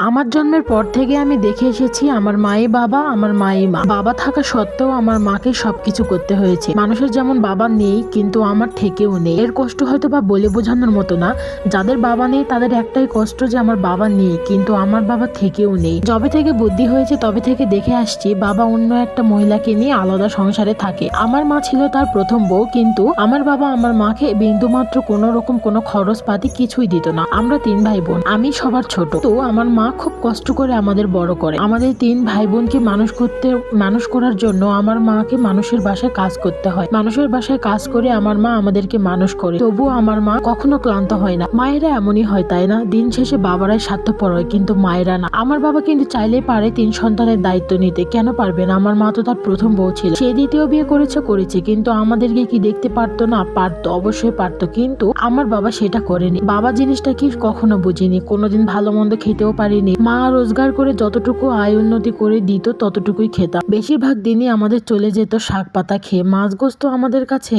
আমার জন্মের পর থেকে আমি দেখে এসেছি আমার মায়ে বাবা, আমার মায়ে মা। বাবা থাকা সত্ত্বেও আমার মাকে সবকিছু করতে হয়েছে। মানুষের যেমন বাবা নেই, কিন্তু আমার থেকেও নেই। এর কষ্ট হয়তো বা বলে বোঝানোর মতো না। যাদের বাবা নেই, তাদের একটাই কষ্ট যে আমার বাবা নেই, কিন্তু আমার বাবা থেকেও নেই। যবে থেকে বুদ্ধি হয়েছে, তবে থেকে দেখে আসছি, বাবা অন্য একটা মহিলাকে নিয়ে আলাদা সংসারে থাকে। আমার মা ছিল তার প্রথম বউ, কিন্তু আমার বাবা আমার মাকে বিন্দুমাত্র কোনো রকম কোনো খরচ পাতি কিছুই দিত না। আমরা তিন ভাই বোন। আমি সবার ছোট। তো আমার মা খুব কষ্ট করে আমাদের বড় করে। আমাদের তিন ভাই বোনকে মানুষ করতে, মানুষ করার জন্য আমার মাকে মানুষের বাসায় কাজ করতে হয়। মানুষের বাসায় কাজ করে আমার মা আমাদেরকে মানুষ করে। তবুও আমার মা কখনো ক্লান্ত হয় না। মায়েরা এমনই হয়, তাই না? দিন শেষে বাবারাই স্বার্থপর হয় কিন্তু মায়েরা না। আমার বাবা কিন্তু চাইলেই পারে তিন সন্তানের দায়িত্ব নিতে। কেন পারবে না? আমার মা তো তার প্রথম বউ ছিল। সে দ্বিতীয় বিয়ে করেছে করেছে, কিন্তু আমাদেরকে কি দেখতে পারতো না? পারতো, অবশ্যই পারতো, কিন্তু আমার বাবা সেটা করেনি। বাবা জিনিসটা কি কখনো বুঝিনি। কোনোদিন ভালো মন্দ খেতেও পারিনি। মা রোজগার করে যতটুকু আয় উন্নতি করে দিত, ততটুকুই খেতাম। বেশিরভাগ দিনই আমাদের চলে যেত শাক পাতা খেয়ে। মাছ গোস্ত আমাদের কাছে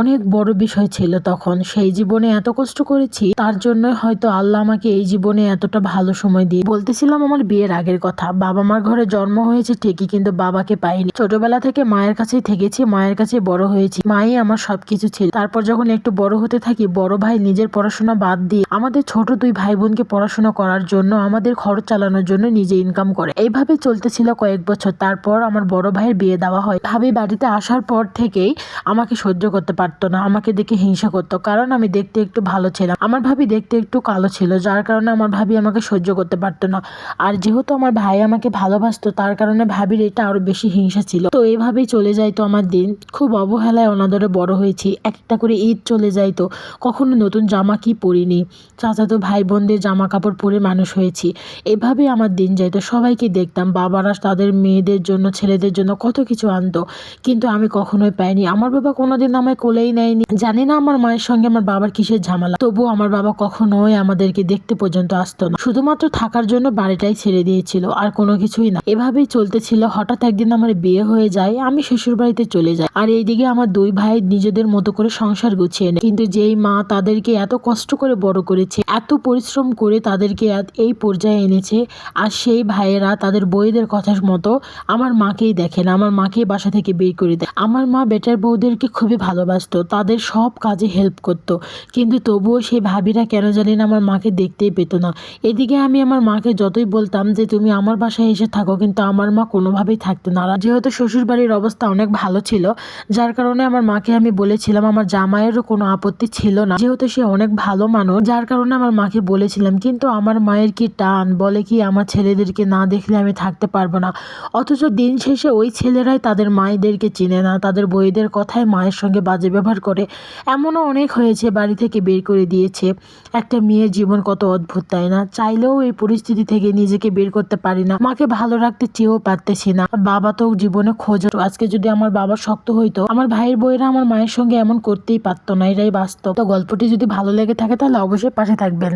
অনেক বড় বিষয় ছিল তখন। সেই জীবনে এত কষ্ট করেছি, তার জন্য হয়তো আল্লাহ আমাকে এই জীবনে এতটা ভালো সময় দিয়ে বলতেছিলাম আমার বিয়ের আগের কথা। বাবা মার ঘরে জন্ম হয়েছে ঠিকই, কিন্তু বাবাকে পাইনি। ছোটবেলা থেকে মায়ের কাছেই থেকেছি, মায়ের কাছে বড় হয়েছি। মাই আমার সবকিছু ছিল। তারপর যখন একটু বড় হতে থাকি, বড় ভাই নিজের পড়াশোনা বাদ দিয়ে আমাদের ছোট দুই ভাই বোনকে পড়াশোনা করার জন্য আমাদের খরচ চালানোর জন্য নিজে ইনকাম করে। এইভাবে চলতেছিল কয়েক বছর। তারপর আমার বড় ভাইয়ের বিয়ে দেওয়া হয়। ভাবি বাড়িতে আসার পর থেকেই আমাকে সহ্য করতে পারতো না। আমাকে দেখে হিংসা করতো। কারণ আমি দেখতে একটু ভালো ছিলাম। আমার ভাবি দেখতে একটু কালো ছিল, যার কারণে আমার ভাবি আমাকে সহ্য করতে পারতো না। আর যেহেতু আমার ভাই আমাকে ভালোবাসতো, তার কারণে ভাবির এটা আরও বেশি হিংসা ছিল। তো এইভাবেই চলে যাইতো আমার দিন। খুব অবহেলায় অনাদরে বড় হয়েছি। একটা করে ঈদ চলে যাইতো। কখনো নতুন জামা কি পরিনি। চাচাতো ভাই বোনদের জামা কাপড় পরে মানুষ হয়েছি। এভাবে আমার দিন যাইতো। সবাইকে দেখতাম, বাবারা তাদের মেয়েদের জন্য, ছেলেদের জন্য কত কিছু আনতো। কিন্তু আমি কখনোই পাইনি। আমার বাবা কোনোদিন আমায় কোলেই নেয়নি। জানি না আমার মায়ের সঙ্গে আমার বাবার কিসের ঝামেলা। তবুও আমার বাবা কখনোই আমাদেরকে দেখতে পর্যন্ত আসতো না। শুধুমাত্র থাকার জন্য বাড়িটাই ছেড়ে দিয়েছিল, আর কোনো কিছুই না। এভাবেই চলতেছিল। হঠাৎ একদিন আমার বিয়ে হয়ে যায়, আমি শ্বশুর বাড়িতে চলে যাই। আর এইদিকে আমার দুই ভাই নিজেদের মতো করে সংসার গুছিয়ে নেয়। কিন্তু যেই মা তাদেরকে এত কষ্ট করে বড় করেছে, এত পরিশ্রম করে তাদেরকে এই পর্যায়ে এনেছে আর সেই ভাইয়েরা তাদের বইদের কথা মতো আমার মাকেই দেখে না, আমার মাকেই বাসা থেকে বের করে দেয়। আমার মা বেটার বউদেরকে খুবই ভালোবাসতো, তাদের সব কাজে হেল্প করতো। কিন্তু তবুও সেই ভাবিরা কেন জানি না আমার মাকে দেখতেই পেত না। এদিকে আমি আমার মাকে যতই বলতাম যে, তুমি আমার বাসায় এসে থাকো, কিন্তু আমার মা কোনোভাবেই থাকতো না। যেহেতু শ্বশুরবাড়ির অবস্থা অনেক ভালো ছিল, যার কারণে আমার মাকে আমি বলেছিলাম, আমার জামাইয়েরও কোনো আপত্তি ছিল না। যেহেতু সে অনেক ভালো মানুষ, যার কারণে আমার মাকে বলেছিলাম। কিন্তু আমার মায়ের কি টান বলে কি আমার ছেলেদেরকে না দেখলে আমি থাকতে পারব না। অথচ দিন শেষে ওই ছেলেরাই তাদের মায়েদেরকে চিনে না, তাদের বইদের কথায় মায়ের সঙ্গে বাজে ব্যবহার করে। এমনও অনেক হয়েছে বাড়ি থেকে বের করে দিয়েছে। একটা মেয়ের জীবন কত অদ্ভুত, তাই না? চাইলেও এই পরিস্থিতি থেকে নিজেকে বের করতে পারি না। মাকে ভালো রাখতে চেয়েও পারতেছি না। বাবা তো জীবনে খোঁজ আজকে যদি আমার বাবা শক্ত হইতো, আমার ভাইয়ের বইরা আমার মায়ের সঙ্গে এমন করতেই পারতো না, এটাই বাস্তব। তো গল্পটি যদি ভালো লেগে থাকে, তাহলে অবশ্যই পাশে থাকবেন।